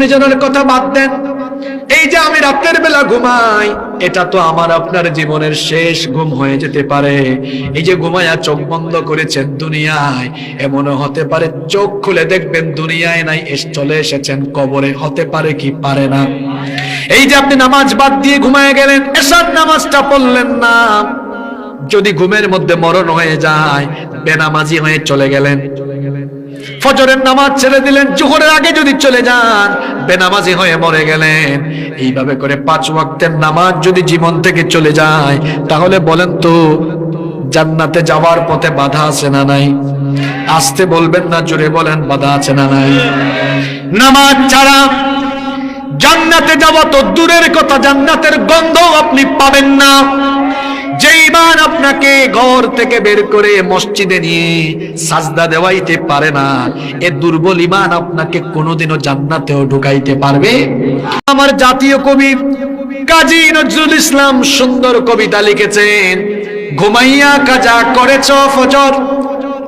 ঘূর্ণিঝড়ের কথা বাদ দেন। এই যে আমি রাতের বেলা ঘুমাই, এটা তো আমার আপনার জীবনের শেষ ঘুম হয়ে যেতে পারে। এই যে ঘুমায়া চোখ বন্ধ করেছেন দুনিয়ায়, এমনও হতে পারে চোখ খুলে দেখবেন দুনিয়ায় নাই, এস চলে এসেছেন, কবরে হতে পারে কি পারে না। এই যে আপনি নামাজ বাদ দিয়ে ঘুমায় গেলেন এসার নামাজটা পড়লেন না। যদি ঘুমের মধ্যে মরণ হয়ে যায়, বেনামাজি হয়ে চলে গেলেন। ফজরের নামাজ ছেড়ে দিলেন, জোহরের আগে যদি চলে যান, বেনামাজি হয়ে মরে গেলেন। এইভাবে করে পাঁচ ওয়াক্তের নামাজ যদি জীবন থেকে চলে যায়, তাহলে বলেন তো, জান্নাতে যাওয়ার পথে বাধা আছে না নাই? আসতে বলবেন না, জোরে বলেন, বাধা আছে না নাই? নামাজ ছাড়া জান্নাতে যাওয়া তো দূরের কথা, জান্নাতের গন্ধ আপনি পাবেন না। যে ইমান আপনাকে ঘর থেকে বের করে মসজিদে নিয়ে সাজদা দেওয়াইতে পারে না, এ দুর্বল ইমান আপনাকে কোনোদিনও জান্নাতেও ঢুকাইতে পারবে। আমার জাতীয় কবি কাজী নজরুল ইসলাম সুন্দর কবিতা লিখেছেন, ঘুমাইয়া কাজা করেছ ফজর,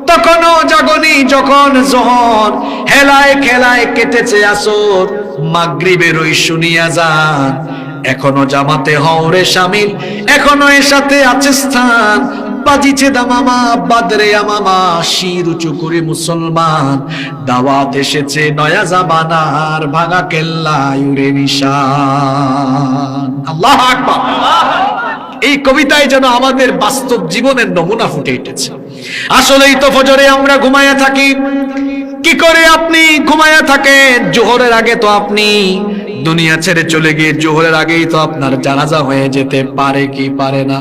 তখনও জাগনি যখন জহর, হেলায় খেলায় কেটেছে আসর, মাগরিবের ওই শুনিয়া যান এখনও জামাতে হওরে সামিল এখনও এর সাথে আছে স্থান। বাজিছে দামামা বাদরে আমামা শির উঁচু করে মুসলমান। দাওয়াত এসেছে নয়া জামানার ভাঙা কেল্লা ইউরে নিশান। আল্লাহ আকবার। এই কবিতায় যেন আমাদের বাস্তব জীবনের নমুনা ফুটে উঠেছে। আসলেই তো ফজরে আমরা ঘুমায়া থাকি। কি করে আপনি ঘুমায়া থাকেন জোহরের আগে তো আপনি দুনিয়া ছেড়ে চলে গিয়ে জোহরের আগেই তো আপনার জানাজা হয়ে যেতে পারে কি পারে না?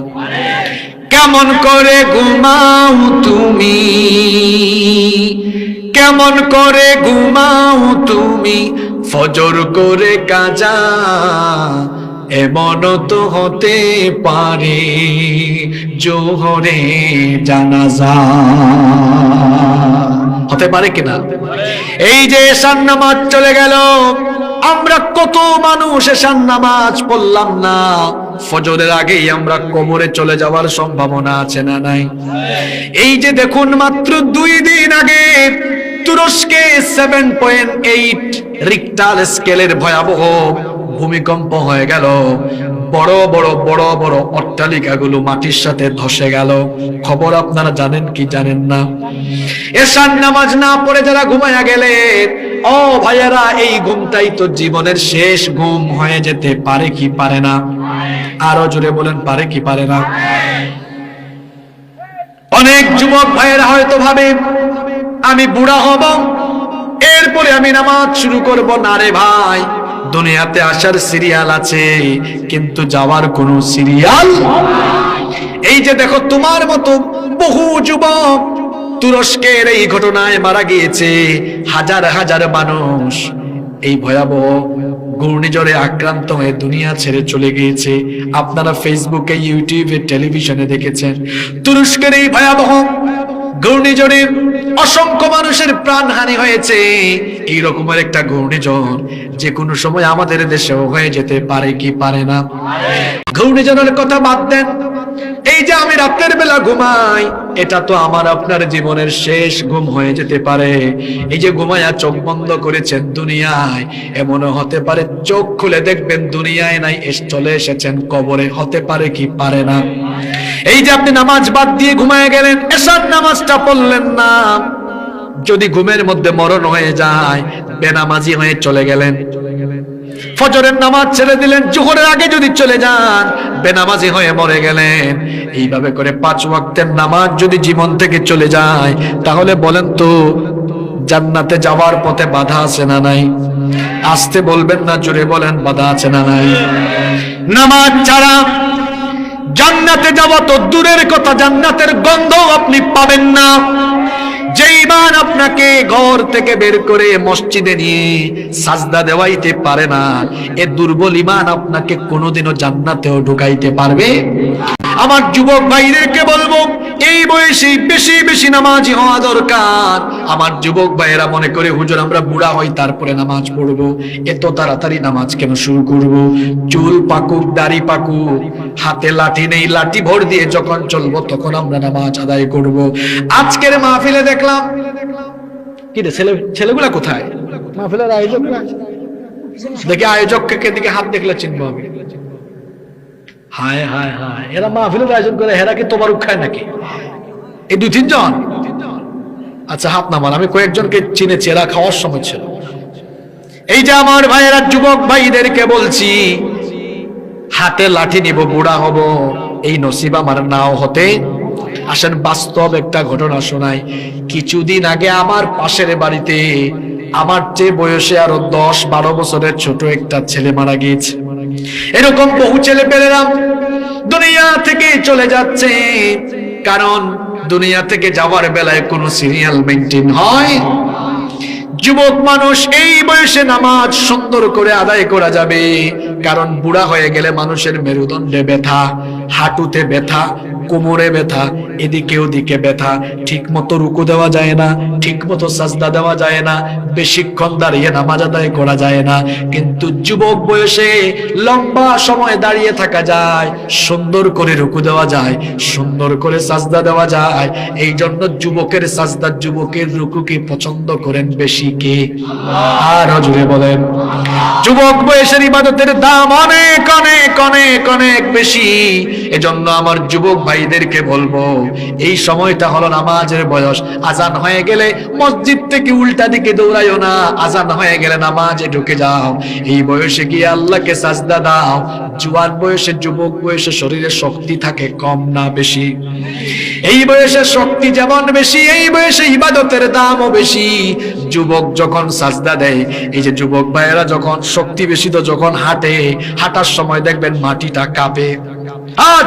কেমন করে ঘুমাও তুমি? কেমন করে ঘুমাও তুমি? ফজর করে কাজা এমন তো হতে পারে জোহরে জানাজা। হতে পারে কিনা? এই যে এসান নামাজ চলে গেল, আমরা কত মানুষ এসান নামাজ পড়লাম না? ফজরের আগেই আমরা কোমরে চলে যাওয়ার সম্ভাবনা আছে না নাই? এই যে দেখুন মাত্র দুই দিন আগে তুরস্কে সেভেন পয়েন্ট এইট রিক্টার স্কেলের ভয়াবহ ভূমিকম্প হয়ে গেল। বড় বড় বড় বড় অট্টালিকাগুলো মাটির সাথে ধসে গেল। খবর আপনারা জানেন কি জানেন না? এসান নামাজ না পড়ে যারা ঘুমায়া গেলেন ও ভাইয়েরা, এই ঘুমটাই তো জীবনের শেষ ঘুম হয়ে যেতে পারে কি পারে না? আরও জোরে বলেন, পারে কি পারে না? অনেক যুবক ভাইয়েরা হয়তো ভাবে, আমি বুড়া হব, এরপরে আমি নামাজ শুরু করব না রে ভাই। দুনিয়াতে আসার সিরিয়াল আছে, কিন্তু যাওয়ার কোনো সিরিয়াল এই যে দেখো তোমার মতো বহু যুবক, তুরস্কের এই ঘটনায় মারা গিয়েছে হাজার হাজার মানুষ। এই ভয়াবহ ঘূর্ণিঝড়ে আক্রান্ত হয়ে দুনিয়া ছেড়ে চলে গিয়েছে। আপনারা ফেসবুকে ইউটিউবে টেলিভিশনে দেখেছেন। তুরস্কের এই ভয়াবহ ঘূর্ণিঝড়ে অসংখ্য মানুষের প্রাণহানি হয়েছে। এই রকমের একটা ঘূর্ণিঝড় যে কোনো সময় আমাদের দেশেও হয়ে যেতে পারে কি পারে না। ঘূর্ণিঝড়ের কথা বাদ দেন। এই যে আমি রাতের বেলা ঘুমাই, এটা তো আমার আপনার জীবনের শেষ ঘুম হয়ে যেতে পারে। এই যে ঘুমায়া চোখ বন্ধ করেছেন দুনিয়ায়, এমনও হতে পারে চোখ খুলে দেখবেন দুনিয়ায় নাই চলে এসেছেন, কবরে হতে পারে কি পারে না। এই যে আপনি নামাজ বাদ দিয়ে ঘুমায় গেলেন, এসার নামাজটা পড়লেন না। যদি ঘুমের মধ্যে মরণ হয়ে যায়, বেনামাজি হয়ে চলে গেলেন। ফজরের নামাজ ছেড়ে দিলেন, জোহরের আগে যদি চলে যান, বেনামাজি হয়ে মরে গেলেন। এইভাবে করে পাঁচ ওয়াক্তের নামাজ যদি জীবন থেকে চলে যায়, তাহলে বলেন তো, জান্নাতে যাওয়ার পথে বাধা আছে না নাই? আসতে বলবেন না, জোরে বলেন, বাধা আছে না নাই? নামাজ ছাড়া জান্নাতে যাওয়া তো দূরের কথা, জান্নাতের গন্ধ আপনি পাবেন না। যে ইমান আপনাকে ঘর থেকে বের করে মসজিদে নিয়ে সাজদা দেওয়াইতে পারে না, এ দুর্বল ইমান আপনাকে কোনোদিনও জান্নাতেও ঢুকাইতে পারবে? আমার যুবক ভাইদেরকে বলব এই বয়সে বেশি বেশি নামাজি হওয়া দরকার। আমার যুবক ভাইয়েরা মনে করে হুজুর আমরা বুড়া হই তারপরে নামাজ পড়ব। এত তাড়াতাড়ি নামাজ কেন শুরু করব? চুল পাকুক দাড়ি পাকুক হাতে লাঠি নেই লাঠি ভর দিয়ে যখন চলবো তখন আমরা নামাজ আদায় করব। আজকের মাহফিলে দেখলাম কি রে ছেলে ছেলেগুলা কোথায়? মাহফিলের আয়োজকরা দেখি আয়োজককে দিকে হাত দেখলে চিনবো আমি। হায় হায় হায়। এরা মাহফিলের আয়োজন করে, হেরা কি তোমার খায় নাকি? এই দুই তিনজন? আচ্ছা হাত নামান, আমি কয়েকজনকে চিনেছি, এরা খাওয়ার সময় ছিল। এই যে আমার ভাইয়েরা, যুবক ভাইদেরকে বলছি, হাতে লাঠি নিব, বুড়া হব, এই নসিব আমার নাও হতে। আসেন, বাস্তব একটা ঘটনা শোনাই। কিছুদিন আগে আমার পাশের বাড়িতে, আমার চেয়ে বয়সে আরও দশ বারো বছরের ছোট একটা ছেলে মারা গিয়েছে। এরকম বহু ছেলে পেলেরাম। দুনিয়া থেকে চলে যাচ্ছে। কারণ দুনিয়া থেকে যাওয়ার বেলায় কোনো সিরিয়াল মেনটেন হয়। যুবক মানুষ এই বয়সে নামাজ সুন্দর করে আদায় করা যাবে। কারণ বুড়া হয়ে গেলে মানুষের মেরুদণ্ডে ব্যথা, হাঁটুতে ব্যথা কোমরে ব্যথা, এদিকে ওদিকে ব্যথা ঠিক মতো রুকু দেওয়া যায় না ঠিক মতো সাজদা দেওয়া যায় না, বেশিক্ষণ দাঁড়িয়ে নামাজ আদায় করা যায় না। কিন্তু যুবক বয়সে লম্বা সময় দাঁড়িয়ে থাকা যায়, সুন্দর করে রুকু দেওয়া যায়, সুন্দর করে সাজদা দেওয়া যায়। এই জন্য যুবকের সাজদা, যুবকের রুকুকে পছন্দ করেন বেশি কে? আর জুড়ে বলেন, যুবক বয়সের ইবাদতের দাম অনেক অনেক অনেক অনেক বেশি। এজন্য আমার যুবক ভাইদেরকে বলব, এই সময়টা হলো নামাজের বয়স। আজান হয়ে গেলে মসজিদ থেকে উল্টা দিকে দৌড়াইও না। আজান হয়ে গেলে নামাজে ঢুকে যাও। এই বয়সে গিয়ে আল্লাহকে সাজদা দাও। জুয়ান বয়সে, যুবক বয়সে শরীরে শক্তি থাকে কম না বেশি। এই বয়সে শক্তি যেমন বেশি, এই বয়সে ইবাদতের দামও বেশি। যুবক যখন সাজদা দেয়, এই যে যুবক ভাইয়েরা যখন শক্তি বেশি তো যখন হাঁটে, হাঁটার সময় দেখবেন মাটিটা কাঁপে।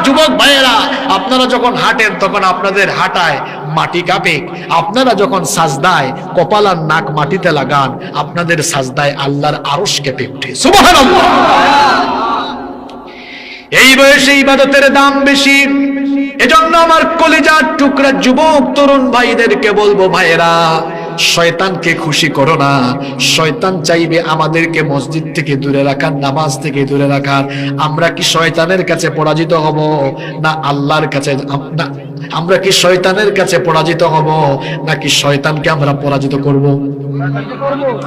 যুবক ভাইয়েরা, আপনারা যখন হাঁটেন তখন আপনাদের হাঁটায় মাটি কাঁপে, আপনারা যখন সাজদায় কপাল আর নাক মাটিতে লাগান, আপনাদের সাজদায় আল্লাহর আরশ কেঁপে উঠে সুবহানাল্লাহ! এই বয়সে ইবাদতের দাম বেশি। এজন্য আমার কলিজার টুকরা যুবক, তরুণ ভাইদেরকে বলব, ভাইয়েরা শয়তানকে খুশি করো না। শয়তান চাইবে আমাদেরকে মসজিদ থেকে দূরে রাখার, নামাজ থেকে দূরে রাখার। আমরা কি শয়তানের কাছে পরাজিত হব? না আল্লাহর কাছে, না, আমরা কি শয়তানের কাছে পরাজিত হব? নাকি শয়তানকে আমরা পরাজিত করব?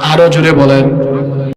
আরও জুড়ে বলেন।